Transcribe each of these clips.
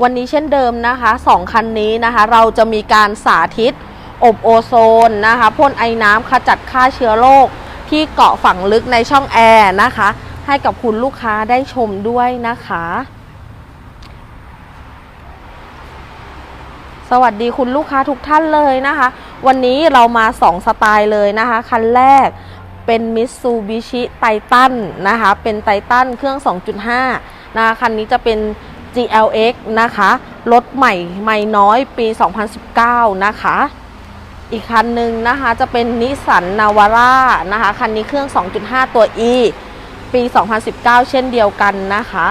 วันนี้เช่นเดิมนะคะสองคันนี้นะคะ เราจะมีการสาธิต อบโอโซนนะคะพ่นไอน้ำขจัดฆ่าเชื้อโรคที่เกาะฝังลึกในช่องแอร์นะคะ ให้กับคุณลูกค้าได้ชมด้วยนะคะ สวัสดีคุณลูกค้าทุกท่านเลยนะคะ วันนี้เรามา 2 สไตล์เลยนะคะ คันแรกเป็น Mitsubishi t i t a นะคะ เป็นไททันเครื่อง 2.5 นะคะ คันนี้จะเป็น GLX นะคะ รถใหม่ใหม่น้อยปี 2019 นะคะ อีกคันหนึ่งนะคะจะเป็นนิสสันนาวาร่านะคะ คันนี้เครื่อง 2.5 ตัว E ปี 2019 เช่นเดียวกันนะคะ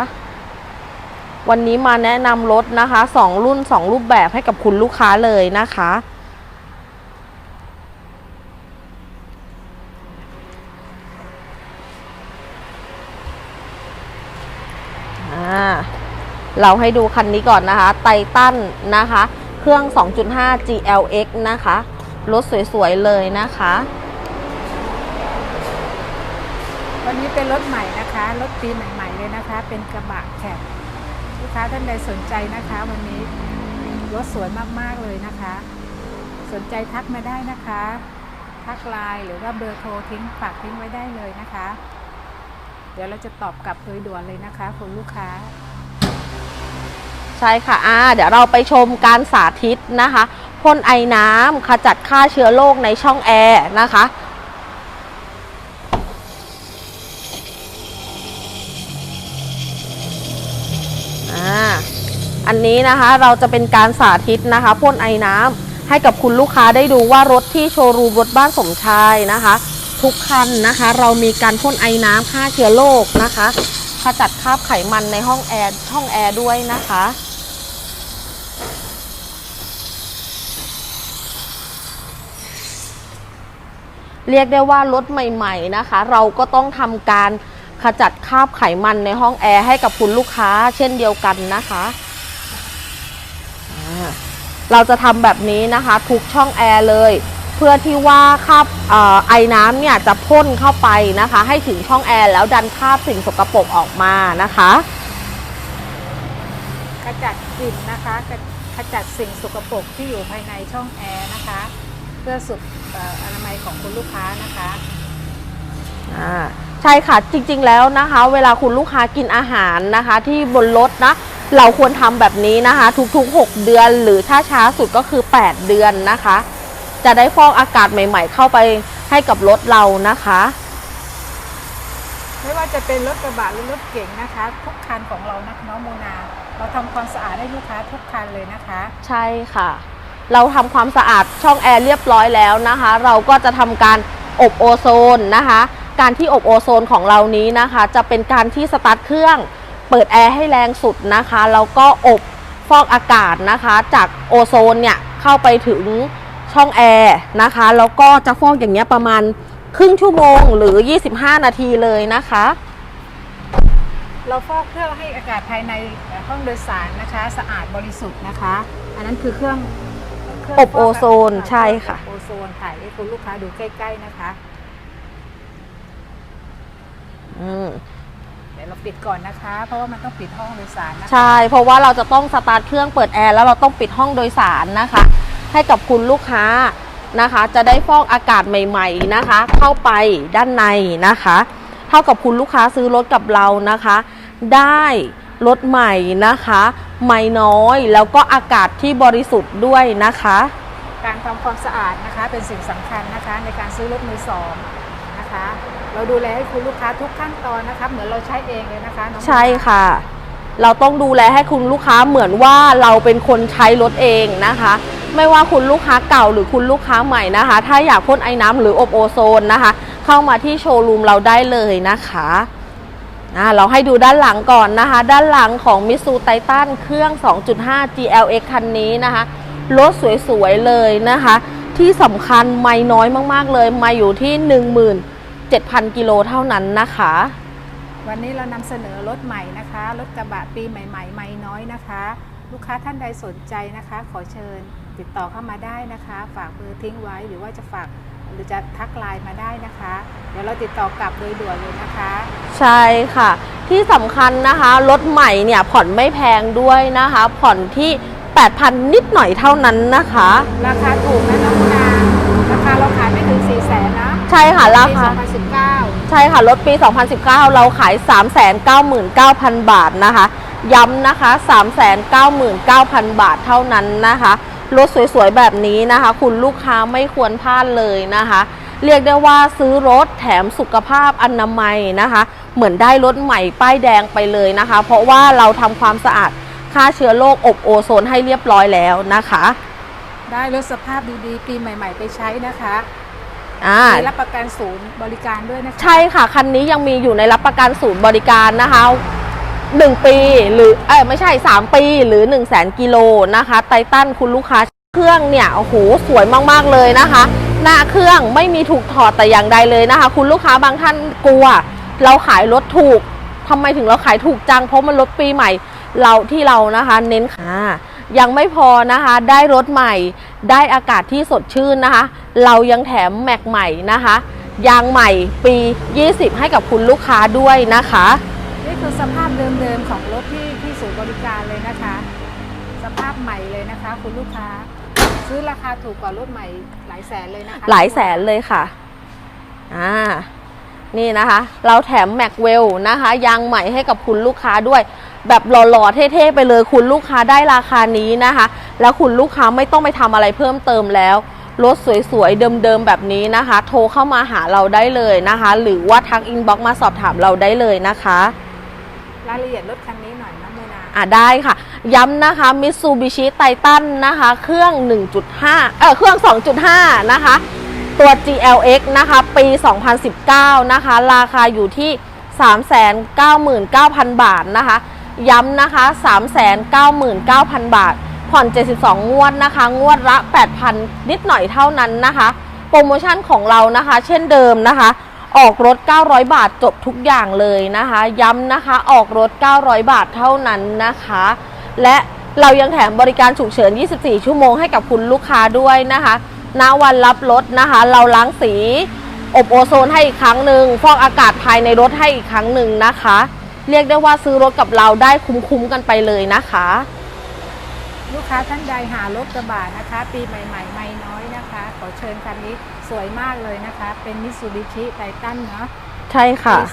วันนี้มาแนะนำรถนะคะ 2 รุ่น 2 รูปแบบให้กับคุณลูกค้าเลยนะคะ อ่า เราให้ดูคันนี้ก่อนนะคะไททันนะคะ เครื่อง 2.5 GLX นะคะ รถสวยๆ เลยนะคะ วันนี้เป็นรถใหม่นะคะ รถปีใหม่ๆเลยนะคะ เป็นกระบะแคบลูกค้าท่านใดสนใจนะคะ วันนี้รถสวยมากๆเลยนะคะ สนใจทักมาได้นะคะ ทักไลน์หรือว่าเบอร์โทรทิ้งฝากทิ้งไว้ได้เลยนะคะ เดี๋ยวเราจะตอบกลับโดยด่วนเลยนะคะคุณลูกค้า ใช่ค่ะอ่าเดี๋ยวเราไปชมการสาธิตนะคะพ่นไอน้ำขจัดฆ่าเชื้อโรคในช่องแอร์นะคะอ่าอันนี้นะคะเราจะเป็นการสาธิตนะคะพ่นไอน้ำให้กับคุณลูกค้าได้ดูว่ารถที่โชว์รูมรถบ้านสมชายนะคะ ทุกคันนะคะ เรามีการพ่นไอน้ำฆ่าเชื้อโรคนะคะขจัดคราบไขมันในห้องแอร์ช่องแอร์ด้วยนะคะ เรียกได้ว่ารถใหม่ๆนะคะ เราก็ต้องทำการขจัดคราบไขมันในห้องแอร์ให้กับคุณลูกค้าเช่นเดียวกันนะคะ เราจะทำแบบนี้นะคะทุกช่องแอร์เลย เพื่อที่ว่าคราบออไอน้ำเนี่ยจะพ่นเข้าไปนะคะ ให้ถึงช่องแอร์แล้วดันคราบสิ่งสกปรกออกมานะคะขจัดกลิ่นนะคะขขจัดสิ่งสกปรกที่อยู่ภายในช่องแอร์นะคะ เพื่อสุขเอ่ออนามัยของคุณลูกค้านะคะอ่าใช่ค่ะจริงๆแล้วนะคะ เวลาคุณลูกค้ากินอาหารนะคะ ที่บนรถนะเราควรทำแบบนี้นะคะ ทุกๆ 6 เดือน หรือถ้าช้าสุดก็คือ 8 เดือนนะคะ จะได้ฟอกอากาศใหม่ ๆ เข้าไปให้กับรถเรานะคะ ไม่ว่าจะเป็นรถกระบะหรือรถเก๋งนะคะ ทุกคันของเรานะคะน้องโมนา เราทำความสะอาดให้ลูกค้าทุกคันเลยนะคะ ใช่ค่ะ เราทำความสะอาดช่องแอร์เรียบร้อยแล้วนะคะ เราก็จะทำการอบโอโซนนะคะ การที่อบโอโซนของเรานี้นะคะ จะเป็นการที่สตาร์ทเครื่อง เปิดแอร์ให้แรงสุดนะคะแล้วก็อบฟอกอากาศนะคะ จากโอโซนเนี่ยเข้าไปถึงช่องแอร์นะคะแล้วก็จะฟอกอย่างเงี้ยประมาณครึ่งชั่วโมงหรือ 25 นาทีเลยนะคะ เราฟอกเครื่องให้อากาศภายในห้องโดยสารนะคะ สะอาดบริสุทธิ์นะคะ อันนั้นคือเครื่องเครื่ง อบฟกโอโซนใช่ค่ะ อบโอโซนถ่ายให้คุณลูกค้าดูใกล้ ๆนะคะ อืมเดี๋ยวเราปิดก่อนนะคะ เพราะว่ามันต้องปิดห้องโดยสารนะคะใช่ เพราะว่าเราจะต้องสตาร์ทเครื่องเปิดแอร์แล้วเราต้องปิดห้องโดยสารนะคะ ให้กับคุณลูกค้านะคะ จะได้ฟอกอากาศใหม่ๆนะคะ เข้าไปด้านในนะคะ เท่ากับคุณลูกค้าซื้อรถกับเรานะคะ ได้ รถใหม่นะคะ ไม่น้อยแล้วก็อากาศที่บริสุทธิ์ด้วยนะคะ การทำความสะอาดนะคะเป็นสิ่งสำคัญนะคะในการซื้อรถมือสองนะคะ เราดูแลให้คุณลูกค้าทุกขั้นตอนนะคะเหมือนเราใช้เองเลยนะคะน้องใช่ค่ะ เราต้องดูแลให้คุณลูกค้าเหมือนว่าเราเป็นคนใช้รถเองนะคะ ไม่ว่าคุณลูกค้าเก่าหรือคุณลูกค้าใหม่นะคะ ถ้าอยากพ่นไอ้น้ำหรืออบโอโซนนะคะ เข้ามาที่โชว์รูมเราได้เลยนะคะ อ่าเราให้ดูด้านหลังก่อนนะคะ ด้านหลังของมิสูไททันเครื่อง 2.5 GLX คันนี้นะคะรถสวยๆเลยนะคะ ที่สำคัญไม่น้อยมากๆเลย มาอยู่ที่ 17,000 กิโลเท่านั้นนะคะ วันนี้เรานำเสนอรถใหม่นะคะ รถกระบะปีใหม่ๆ ไม่น้อยนะคะ ลูกค้าท่านใดสนใจนะคะ ขอเชิญติดต่อเข้ามาได้นะคะ ฝากเบอร์ทิ้งไว้หรือว่าจะฝาก หรือจะทักไลน์มาได้นะคะ เดี๋ยวเราติดต่อกลับโดยด่วนเลยนะคะ ใช่ค่ะ ที่สำคัญนะคะรถใหม่เนี่ยผ่อนไม่แพงด้วยนะคะ ผ่อนที่ 8,000 นิดหน่อยเท่านั้นนะคะ ราคาถูกนะน้องมุนาราคาเราขายไม่ถึง4 0 0แสนนะใช่ค่ะราปีคา2019 ใช่ค่ะรถปี 2019 เราขาย 399,000 บาทนะคะ ย้ำนะคะ 399,000 บาทเท่านั้นนะคะ รถสวยๆแบบนี้นะคะ คุณลูกค้าไม่ควรพลาดเลยนะคะ เรียกได้ว่าซื้อรถแถมสุขภาพอนามัยนะคะ เหมือนได้รถใหม่ป้ายแดงไปเลยนะคะ เพราะว่าเราทำความสะอาดฆ่าเชื้อโรคอบโอโซนให้เรียบร้อยแล้วนะคะ ได้รถสภาพดีๆ ปีใหม่ ๆ ไปใช้นะคะอ่ามีรับประกันศูนย์บริการด้วยนะคะ ใช่ค่ะ คันนี้ยังมีอยู่ในรับประกันศูนย์บริการนะคะ 1 ปีหรือเอ้ยไม่ใช่ 3 ปีหรือ 1 0 0 0 0แสนกิโลนะคะไททันคุณลูกค้าเครื่องเนี่ยโอ้โหสวยมากๆเลยนะคะ หน้าเครื่องไม่มีถูกถอดแต่อย่างใดเลยนะคะ คุณลูกค้าบางท่านกลัว เราขายรถถูกทำไมถึงเราขายถูกจังเพราะมันรถปีใหม่เราที่เรานะคะเน้นค่ะยังไม่พอนะคะได้รถใหม่ได้อากาศที่สดชื่นนะคะ เรายังแถมแม็กใหม่นะคะ ยางใหม่ปี 20 ให้กับคุณลูกค้าด้วยนะคะ คือสภาพเดิมๆของรถที่ที่ศูนย์บริการเลยนะคะ สภาพใหม่เลยนะคะ คุณลูกค้า ซื้อราคาถูกกว่ารถใหม่หลายแสนเลยนะคะหลายแสนเลยค่ะอ่านี่นะคะ เราแถมแม็กเวลนะคะยางใหม่ให้กับคุณลูกค้าด้วย แบบหล่อๆเท่ๆไปเลยคุณลูกค้าได้ราคานี้นะคะ แล้วคุณลูกค้าไม่ต้องไปทำอะไรเพิ่มเติมแล้วรถสวยๆ เดิมๆ แบบนี้นะคะ โทรเข้ามาหาเราได้เลยนะคะ หรือว่าทักอินบ็อกซ์มาสอบถามเราได้เลยนะคะ รายละเอียดรถคันนี้หน่อยนะโมนาอ่าได้ค่ะ ย้ำนะคะ Mitsubishi Titan นะคะ เครื่อง 1.5 เออเครื่อง 2.5 นะคะ ตัว GLX นะคะ ปี 2019 นะคะ ราคาอยู่ที่ 399,000 บาทนะคะ ย้ำนะคะ 399,000 บาท ผ่อน 72 งวดนะคะ งวดละ 8,000 นิดหน่อยเท่านั้นนะคะ โปรโมชั่นของเรานะคะ เช่นเดิมนะคะ ออกรถ 900 บาทจบทุกอย่างเลยนะคะ ย้ำนะคะออกรถ 900 บาทเท่านั้นนะคะ และเรายังแถมบริการฉุกเฉิน 24 ชั่วโมงให้กับคุณลูกค้าด้วยนะคะณวันรับรถนะคะ เราล้างสี อบโอโซนให้อีกครั้งหนึ่งฟอกอากาศภายในรถให้อีกครั้งหนึ่งนะคะ เรียกได้ว่าซื้อรถกับเราได้คุ้มๆกันไปเลยนะคะ ลูกค้าท่านใดหารถกระบะนะคะ ปีใหม่ๆไม่น้อยนะคะ ขอเชิญคันนี้สวยมากเลยนะคะ เป็นมิ t ซูบิชิไททันเนาะใช่ค่ะ ปี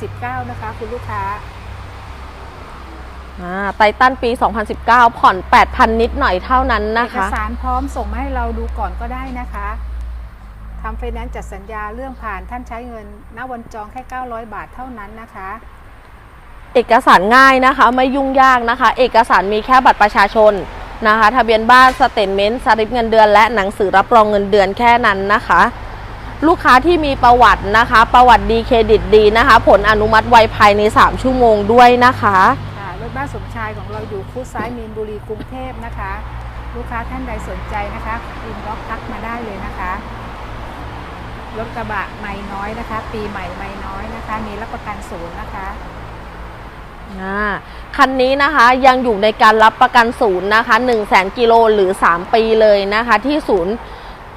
2019 นะคะ คุณลูกค้าอ่าไททันปี 2019 ผ่อน 8,000 นิดหน่อยเท่านั้นนะเอกคะสารพร้อมส่งมาให้เราดูก่อนก็ได้นะคะทำไฟแนนซ์จัดสัญญาเรื่องผ่านท่านใช้เงินณวันจองแค่ 900 บาทเท่านั้นนะคะ เอกสารง่ายนะคะ ไม่ยุ่งยากนะคะ เอกสารมีแค่บัตรประชาชนนะคะ ทะเบียนบ้านสเตทเมนต์สลิปเงินเดือน และหนังสือรับรองเงินเดือนแค่นั้นนะคะ ลูกค้าที่มีประวัตินะคะ ประวัติดีเครดิตดีนะคะ ผลอนุมัติไวภายใน 3 ชั่วโมงด้วยนะคะค่ะรถบ้านสมชายของเราอยู่คูซ้ายมีนบุรีกรุงเทพนะคะ ลูกค้าท่านใดสนใจนะคะอินบ็อกทักมาได้เลยนะคะรถกระบะไม่น้อยนะคะ ปีใหม่ไม่น้อยนะคะ มีรับประกันศูนย์นะคะ คันนี้นะคะยังอยู่ในการรับประกันศูนย์นะคะ1 0 0 0 0แกิโลหรือ 3 ปีเลยนะคะ ที่ศูนย์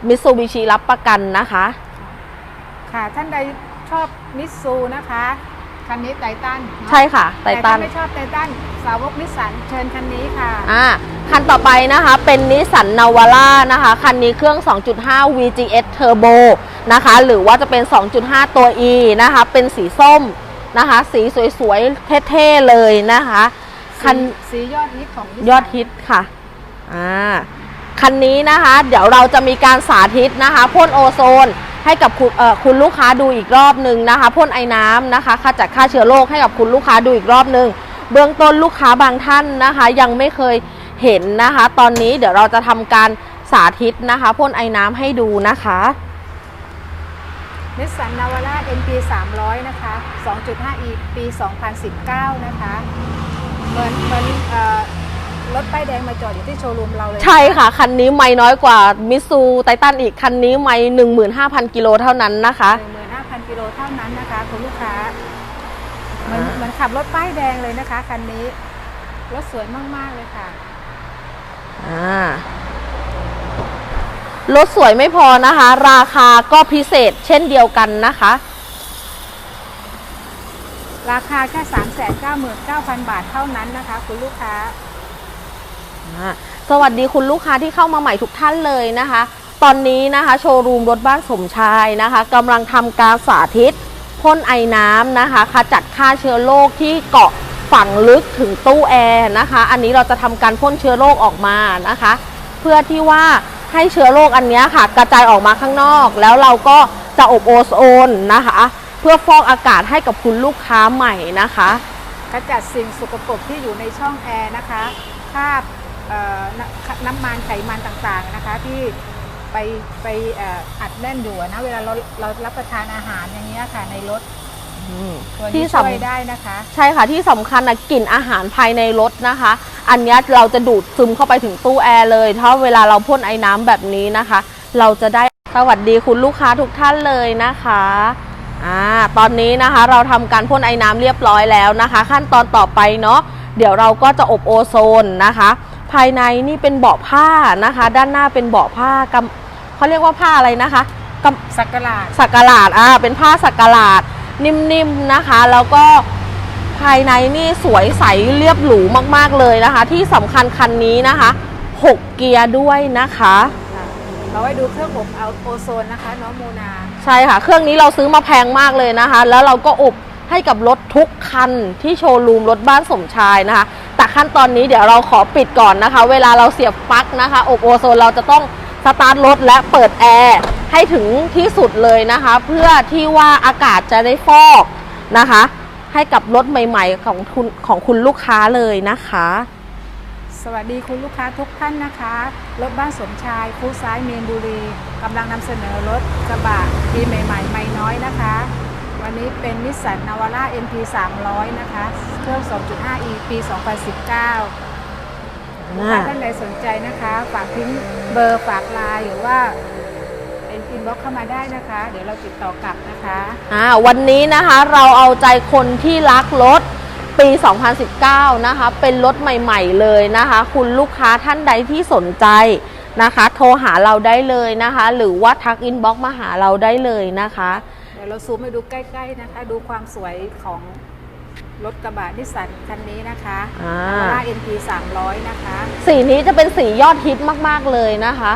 มิตซูบิชิรับประกันนะคะ ค่ะ ท่านใดชอบมิตซูนะคะ คันนี้ไททันเนอะใช่ค่ะไทแต่ทัถ้านไม่ชอบไททันสาวกนิสสันเชิญคันนี้ค่ะ อ่าคันต่อไปนะคะเป็นนิสสันนาวาร่านะคะ คันนี้เครื่อง 2.5 VGS Turbo นะคะ หรือว่าจะเป็น 2.5 ตัว E นะคะ เป็นสีส้ม นะคะ สีสวยๆ เท่ๆ เลยนะคะคันสียอดฮิตของ Nissan ยอดฮิตค่ะอ่าคันนี้นะคะ เดี๋ยวเราจะมีการสาธิตนะคะพ่นโอโซนให้กับคุณเอ่อคุณลูกค้าดูอีกรอบหนึ่งนะคะพ่นไอ้น้ำนะคะขจัดฆ่าเชื้อโรคให้กับคุณลูกค้าดูอีกรอบหนึ่งเบื้องต้นลูกค้าบางท่านนะคะ ยังไม่เคยเห็นนะคะ ตอนนี้เดี๋ยวเราจะทำการสาธิตนะคะพ่นไอ้น้ำให้ดูนะคะ นิสสันนาวาร่า NP 300 นะคะ 2.5e ปี 2019 นะคะ เหมือนเหมือนเอ่อรถป้ายแดงมาจอดอยู่ที่โชว์รูมเราเลยนใช่ค่ะ คันนี้ไม่น้อยกว่ามิซูไททันอีก คันนี้ไม่15,000กิโลเท่านั้นนะคะ 15,000กิโลเท่านั้นนะคะคุณลูกค้า เหมือนเหมือนขับรถป้ายแดงเลยนะคะ คันนี้ รถสวยมาก ๆ เลยค่ะ อ่า รถสวยไม่พอนะคะ ราคาก็พิเศษเช่นเดียวกันนะคะ ราคาแค่ 399,000 บาทเท่านั้นนะคะ คุณลูกค้าอ่าสวัสดีคุณลูกค้าที่เข้ามาใหม่ทุกท่านเลยนะคะ ตอนนี้นะคะ โชว์รูมรถบ้านสมชายนะคะกำลังทำการสาธิตพ่นไอน้ำนะคะขจัดฆ่าเชื้อโรคที่เกาะฝังลึกถึงตู้แอร์นะคะ อันนี้เราจะทำการพ่นเชื้อโรคออกมานะคะ เพื่อที่ว่า ให้เชื้อโรคอันนี้ค่ะ กระจายออกมาข้างนอก แล้วเราก็จะอบโอโซนนะคะ เพื่อฟอกอากาศให้กับคุณลูกค้าใหม่นะคะขจัดสิ่งสกปรกที่อยู่ในช่องแอร์นะคะคราบน้ำมันไขมันต่างๆนะคะที่ไปไปอัดแน่นอยู่นะเวลาเราเรารับประทานอาหารอย่างเงี้ยค่ะในรถ ตัวที่นี้สำ ช่วยได้นะคะ ใช่ค่ะที่สำคัญนะกลิ่นอาหารภายในรถนะคะ อันเนี้ยเราจะดูดซึมเข้าไปถึงตู้แอร์เลยถ้าเวลาเราพ่นไอ้น้ำแบบนี้นะคะ เราจะได้สวัสดีคุณลูกค้าทุกท่านเลยนะคะอ่าตอนนี้นะคะเราทำการพ่นไอ้น้ำเรียบร้อยแล้วนะคะ ขั้นตอนต่อไปเนาะเดี๋ยวเราก็จะอบโอโซนนะคะ ภายในนี่เป็นเบาะผ้านะคะ ด้านหน้าเป็นเบาะผ้ากำเขาเรียกว่าผ้าอะไรนะคะกำ สักการะสักหลาดอ่าเป็นผ้าสักหลาด นิ่มๆนะคะ แล้วก็ภายในนี่สวยใสเรียบหรูมากๆเลยนะคะ ที่สำคัญคันนี้นะคะ6เกียร์ด้วยนะคะค่ะเราไว้ดูเครื่องอบเอาโอโซนนะคะน้องโมนา ใช่ค่ะ เครื่องนี้เราซื้อมาแพงมากเลยนะคะ แล้วเราก็อบให้กับรถทุกคันที่โชว์รูมรถบ้านสมชายนะคะ แต่ขั้นตอนนี้เดี๋ยวเราขอปิดก่อนนะคะ เวลาเราเสียบปลั๊กนะคะ อบโอโซนเราจะต้อง สตาร์ทรถและเปิดแอร์ให้ถึงที่สุดเลยนะคะ เพื่อที่ว่าอากาศจะได้ฟอกนะคะ ให้กับรถใหม่ ๆ ของคุณของคุณลูกค้าเลยนะคะ สวัสดีคุณลูกค้าทุกท่านนะคะ รถบ้านสมชายคูซ้ายเมียนบุรีกำลังนำเสนอรถกระบะปีใหม่ ๆ ไม่น้อยนะคะ วันนี้เป็นนิสสันนาวาร่า NP 300 นะคะ เครื่อง 2.5e ปี 2019 ลูกค้าท่านใดสนใจนะคะ ฝากทิ้งเบอร์ฝากไลน์หรือว่าเป็นอินบ็อกเข้ามาได้นะคะ เดี๋ยวเราติดต่อกลับนะคะอ่าวันนี้นะคะเราเอาใจคนที่รักรถปี 2019 นะคะ เป็นรถใหม่ๆเลยนะคะ คุณลูกค้าท่านใดที่สนใจนะคะ โทรหาเราได้เลยนะคะ หรือว่าทักอินบ็อกมาหาเราได้เลยนะคะ เดี๋ยวเราซูมให้ดูใกล้ๆนะคะ ดูความสวยของ รถกระบะนิสสันคันนี้นะคะอ่านาวาร่า NP 300 นะคะ สีนี้จะเป็นสียอดฮิตมากๆเลยนะคะ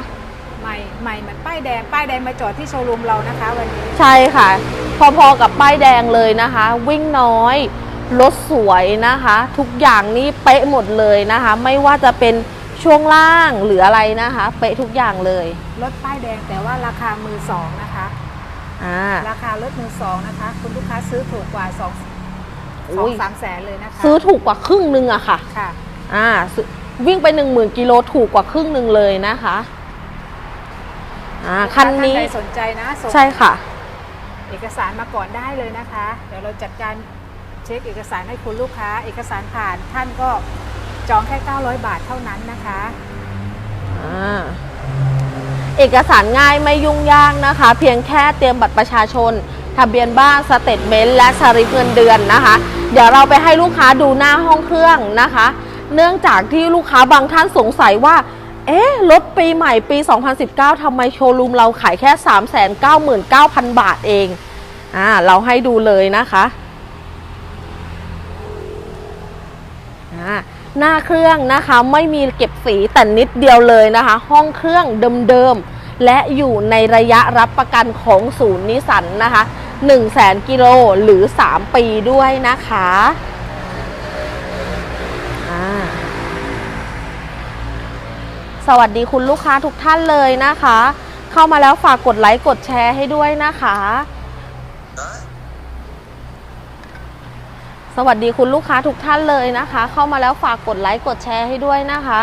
ใหม่ใหม่เหมือนป้ายแดง ป้ายแดงมาจอดที่โชว์รูมเรานะคะ วันนี้ ใช่ค่ะ พอๆกับป้ายแดงเลยนะคะ วิ่งน้อยรถสวยนะคะ ทุกอย่างนี่เป๊ะหมดเลยนะคะ ไม่ว่าจะเป็นช่วงล่างหรืออะไรนะคะ เป๊ะทุกอย่างเลยรถป้ายแดงแต่ว่าราคามือสองนะคะ อ่า ราคารถมือสองนะคะ คุณลูกค้าซื้อถูกกว่า2อุ๊ สองยสามแสนเลยนะคะซื้อถูกกว่าครึ่งหนึ่งอะค่ะค่ะอ่าซื้อวิ่งไป1 0,000กิโลถูกกว่าครึ่งหนึ่งเลยนะคะอ่าคันนี้ลูกาท่าใดสนใจนะส่งใช่ค่ะ เอกสารมาก่อนได้เลยนะคะ เดี๋ยวเราจัดการเช็คเอกสารให้คุณลูกค้า เอกสารผ่านท่านก็จองแค่ 900 บาทเท่านั้นนะคะอ่าเอกสารง่ายไม่ยุ่งยากนะคะ เพียงแค่เตรียมบัตรประชาชน ทะเบียนบ้านสเตทเมนต์และสลิปเงินเดือนนะคะ เดี๋ยวเราไปให้ลูกค้าดูหน้าห้องเครื่องนะคะ เนื่องจากที่ลูกค้าบางท่านสงสัยว่า เอ๊ะรถปีใหม่ปี 2019ทำไมโชว์รูมเราขายแค่ 399,000 บาทเองอ่าเราให้ดูเลยนะคะอ่าหน้าเครื่องนะคะไม่มีเก็บสีแต่นิดเดียวเลยนะคะ ห้องเครื่องเดิมๆและอยู่ในระยะรับประกันของศูนย์นิสันนะคะ 1 0 0 0 0กิโลหรือ 3 ปีด้วยนะคะสวัสดีคุณลูกค้าทุกท่านเลยนะคะ เข้ามาแล้วฝากกดไลค์กดแชร์ให้ด้วยนะคะ สวัสดีคุณลูกค้าทุกท่านเลยนะคะ เข้ามาแล้วฝากกดไลค์กดแชร์ให้ด้วยนะคะ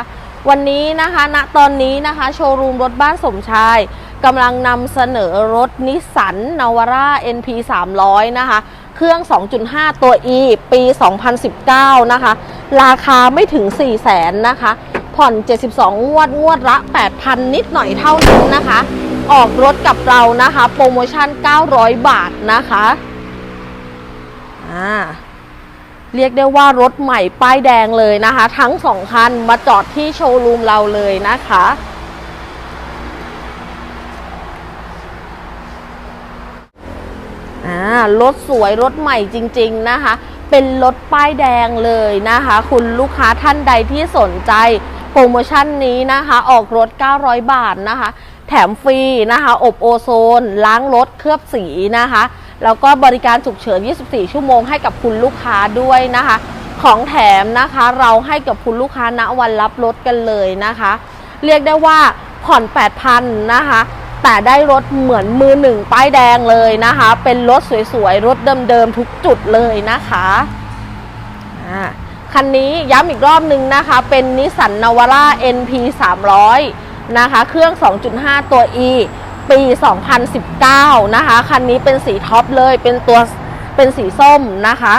วันนี้นะคะณตอนนี้นะคะ โชว์รูมรถบ้านสมชาย กำลังนำเสนอรถนิสสันนาวาร่า NP 300นะคะ เครื่อง 2.5 ตัว E ปี 2019 นะคะ ราคาไม่ถึง 4 0 0แสนนะคะ ผ่อน 72 งวด งวดละ 8,000 นิดหน่อยเท่านั้นนะคะ ออกรถกับเรานะคะ โปรโมชั่น 900 บาทนะคะอ่าเรียกได้ว่ารถใหม่ป้ายแดงเลยนะคะ ทั้งสองคันมาจอดที่โชว์รูมเราเลยนะคะ รถสวยรถใหม่จริงๆนะคะ เป็นรถป้ายแดงเลยนะคะ คุณลูกค้าท่านใดที่สนใจโปรโมชั่นนี้นะคะ ออกรถ 900 บาทนะคะ แถมฟรีนะคะ อบโอโซน ล้างรถเคลือบสีนะคะ แล้วก็บริการฉุกเฉิน 24 ชั่วโมงให้กับคุณลูกค้าด้วยนะคะ ของแถมนะคะเราให้กับคุณลูกค้าณวันรับรถกันเลยนะคะ เรียกได้ว่าผ่อน 8,000นะคะ แต่ได้รถเหมือนมือหนึ่งป้ายแดงเลยนะคะ เป็นรถสวยๆ รถเดิมๆ ทุกจุดเลยนะคะคันนี้ย้ำอีกรอบนึงนะคะ เป็นนิสสันนาวาร่า NP 300นะคะ เครื่อง 2.5 ตัว E ปี 2019 นะคะ คันนี้เป็นสีท็อปเลย เป็นตัวเป็นสีส้มนะคะ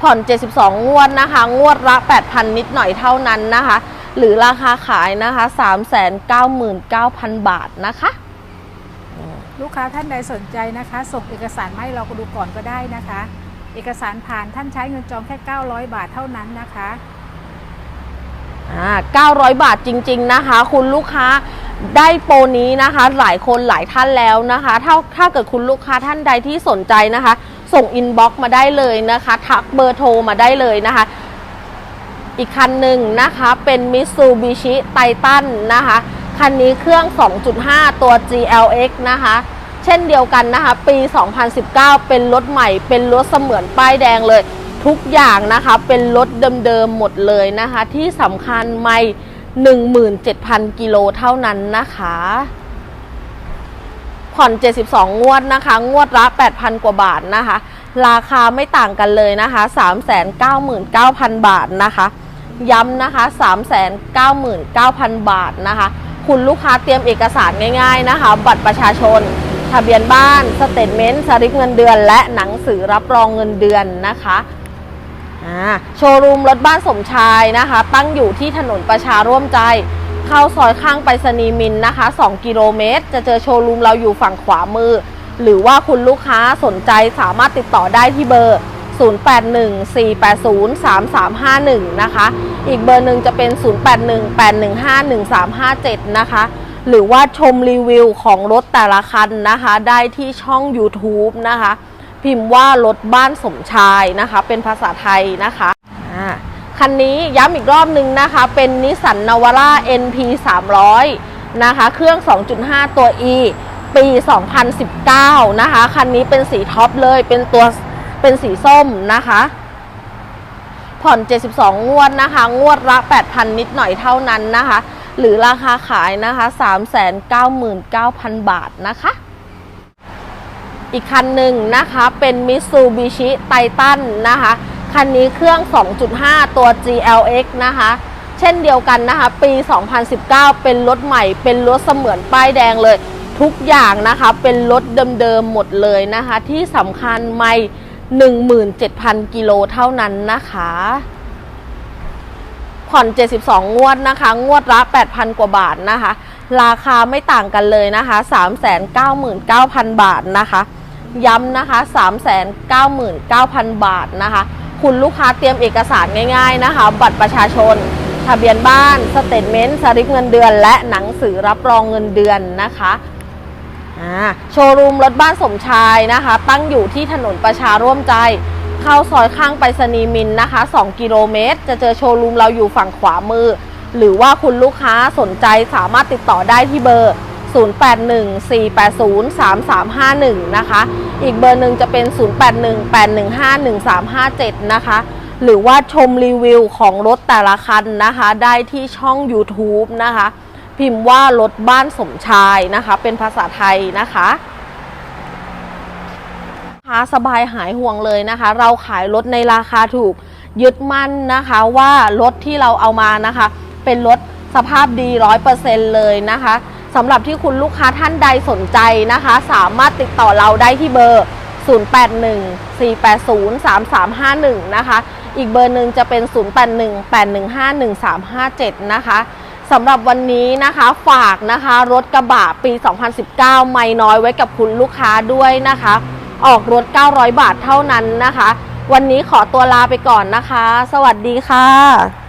ผ่อน 72 งวดนะคะ งวดละ 8,000 นิดหน่อยเท่านั้นนะคะ หรือราคาขายนะคะ399,000 บาทนะคะ ลูกค้าท่านใดสนใจนะคะ ส่งเอกสารมาให้เราดูก่อนก็ได้นะคะ เอกสารผ่านท่านใช้เงินจองแค่ 900 บาทเท่านั้นนะคะอ่า900 บาทจริง ๆนะคะ คุณลูกค้าได้โปรนี้นะคะ หลายคนหลายท่านแล้วนะคะถ้าถ้าเกิดคุณลูกค้าท่านใดที่สนใจนะคะ ส่งอินบ็อกซ์มาได้เลยนะคะ ทักเบอร์โทรมาได้เลยนะคะ อีกคันหนึ่งนะคะเป็น Mitsubishi Titan นะคะ คันนี้เครื่อง 2.5 ตัว GLX นะคะ เช่นเดียวกันนะคะ ปี 2019 เป็นรถใหม่ เป็นรถเสมือนป้ายแดงเลย ทุกอย่างนะคะเป็นรถเดิมๆหมดเลยนะคะ ที่สำคัญไม่ 17,000 กิโลเท่านั้นนะคะผ่อน 72 งวดนะคะ งวดละ 8,000 กว่าบาทนะคะ ราคาไม่ต่างกันเลยนะคะ399,000 บาทนะคะ ย้ำนะคะ 399,000 บาทนะคะ คุณลูกค้าเตรียมเอกสารง่าย ๆนะคะ บัตรประชาชน ทะเบียนบ้าน สเตทเมนต์สลิปเงินเดือน และหนังสือรับรองเงินเดือนนะคะโชว์รูมรถบ้านสมชายนะคะ ตั้งอยู่ที่ถนนประชาร่วมใจ เข้าซอยข้างไปรษณีย์มินนะคะ 2 กิโลเมตร จะเจอโชว์รูมเราอยู่ฝั่งขวามือ หรือว่าคุณลูกค้าสนใจสามารถติดต่อได้ที่เบอร์ 0814803351 นะคะ อีกเบอร์หนึ่งจะเป็น 0818151357 นะคะ หรือว่าชมรีวิวของรถแต่ละคันนะคะ ได้ที่ช่อง YouTube นะคะ พิมพ์ว่ารถบ้านสมชายนะคะ เป็นภาษาไทยนะคะคันนี้ย้ำอีกรอบนึงนะคะ เป็นนิสสันนาวาร่า NP 300นะคะ เครื่อง 2.5 ตัว E ปี 2019 นะคะ คันนี้เป็นสีท็อปเลย เป็นตัว เป็นสีส้มนะคะ ผ่อน 72 งวดนะคะ งวดละ 8,000 นิดหน่อยเท่านั้นนะคะ หรือราคาขายนะคะ 399,000 บาทนะคะ อีกคันหนึ่งนะคะ เป็น Mitsubishi Titan นะคะ คันนี้เครื่อง 2.5 ตัว GLX นะคะเช่นเดียวกันนะคะ ปี 2019 เป็นรถใหม่ เป็นรถเสมือนป้ายแดงเลย ทุกอย่างนะคะเป็นรถเดิมๆหมดเลยนะคะ ที่สำคัญไม่17,000 กิโลเท่านั้นนะคะ ผ่อน 72 งวดนะคะ งวดละ 8,000 กว่าบาทนะคะ ราคาไม่ต่างกันเลยนะคะ 399,000 บาทนะคะ ย้ำนะคะ 399,000 บาทนะคะ คุณลูกค้าเตรียมเอกสารง่ายๆนะคะ บัตรประชาชน ทะเบียนบ้าน สเตทเมนต์สลิปเงินเดือน และหนังสือรับรองเงินเดือนนะคะ โชว์รูมรถบ้านสมชายนะคะ ตั้งอยู่ที่ถนนประชาร่วมใจ เข้าซอยข้างไปรษณีย์มินนะคะ 2 กิโลเมตร จะเจอโชว์รูมเราอยู่ฝั่งขวามือ หรือว่าคุณลูกค้าสนใจสามารถติดต่อได้ที่เบอร์ 0814803351 นะคะ อีกเบอร์หนึ่งจะเป็น 0818151357 นะคะ หรือว่าชมรีวิวของรถแต่ละคันนะคะ ได้ที่ช่อง YouTube นะคะ พิมพ์ว่ารถบ้านสมชายนะคะ เป็นภาษาไทยนะคะลูกค้าสบายหายห่วงเลยนะคะ เราขายรถในราคาถูกยึดมั่นนะคะว่ารถที่เราเอามานะคะ เป็นรถสภาพดีร้อยเปอร์เซ็นเลยนะคะสำหรับที่คุณลูกค้าท่านใดสนใจนะคะ สามารถติดต่อเราได้ที่เบอร์ 0814803351 นะคะ อีกเบอร์หนึ่งจะเป็น 0818151357 นะคะ สำหรับวันนี้นะคะฝากนะคะรถกระบะปี 2019 ไม่น้อยไว้กับคุณลูกค้าด้วยนะคะ ออกรถ 900 บาทเท่านั้นนะคะ วันนี้ขอตัวลาไปก่อนนะคะ สวัสดีค่ะ